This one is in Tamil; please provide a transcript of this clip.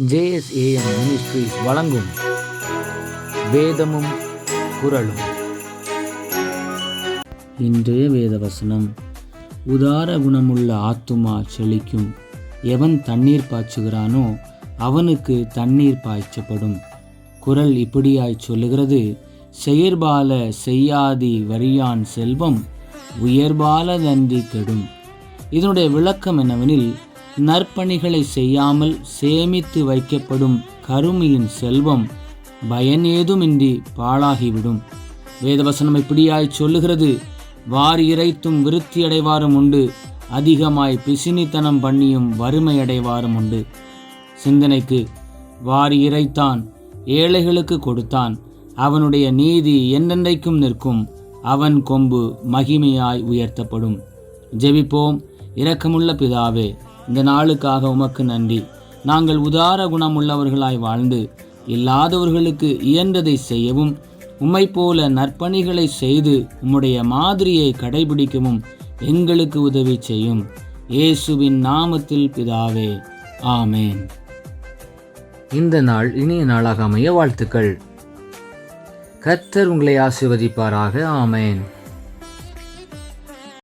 ஜேஎஸ்ஏஎம் மினிஸ்ட்ரிஸ் வழங்கும் வேதமும் குரலும் இன்றைய வேத வசனம் உதார குணமுள்ள ஆத்துமா செழிக்கும். எவன் தண்ணீர் பாய்ச்சுகிறானோ அவனுக்கு தண்ணீர் பாய்ச்சப்படும். குரல் இப்படியாய் சொல்லுகிறது செயற்பால செய்யாதி வரியான் செல்வம் உயர்பால நன்றி கெடும். இதனுடைய விளக்கம் என்னவெனில் நற்பணிகளை செய்யாமல் சேமித்து வைக்கப்படும் கருமியின் செல்வம் பயன் ஏதுமின்றி பாழாகிவிடும். வேதவசனம் இப்படியாய் சொல்லுகிறது. வாரி இறைத்தும் விருத்தி அடைவாரும் உண்டு. அதிகமாய் பிசினித்தனம் பண்ணியும் வறுமை அடைவாரும் உண்டு. சிந்தனைக்கு வாரி இறைத்தான் ஏழைகளுக்கு கொடுத்தான். அவனுடைய நீதி என்னென்றைக்கும் நிற்கும். அவன் கொம்பு மகிமையாய் உயர்த்தப்படும். ஜெபிப்போம். இரக்கமுள்ள பிதாவே இந்த நாளுக்காக உமக்கு நன்றி. நாங்கள் உதார குணமுள்ளவர்களாய் வாழ்ந்து இல்லாதவர்களுக்கு இயன்றதை செய்யவும் உம்மை போல நற்பணிகளை செய்து உம்முடைய மாதிரியை கடைபிடிக்கவும் எங்களுக்கு உதவி செய்யும். இயேசுவின் நாமத்தில் பிதாவே ஆமேன். இந்த நாள் இனிய நாளாக அமைய வாழ்த்துக்கள். கர்த்தர் உங்களை ஆசிர்வதிப்பாராக. ஆமேன்.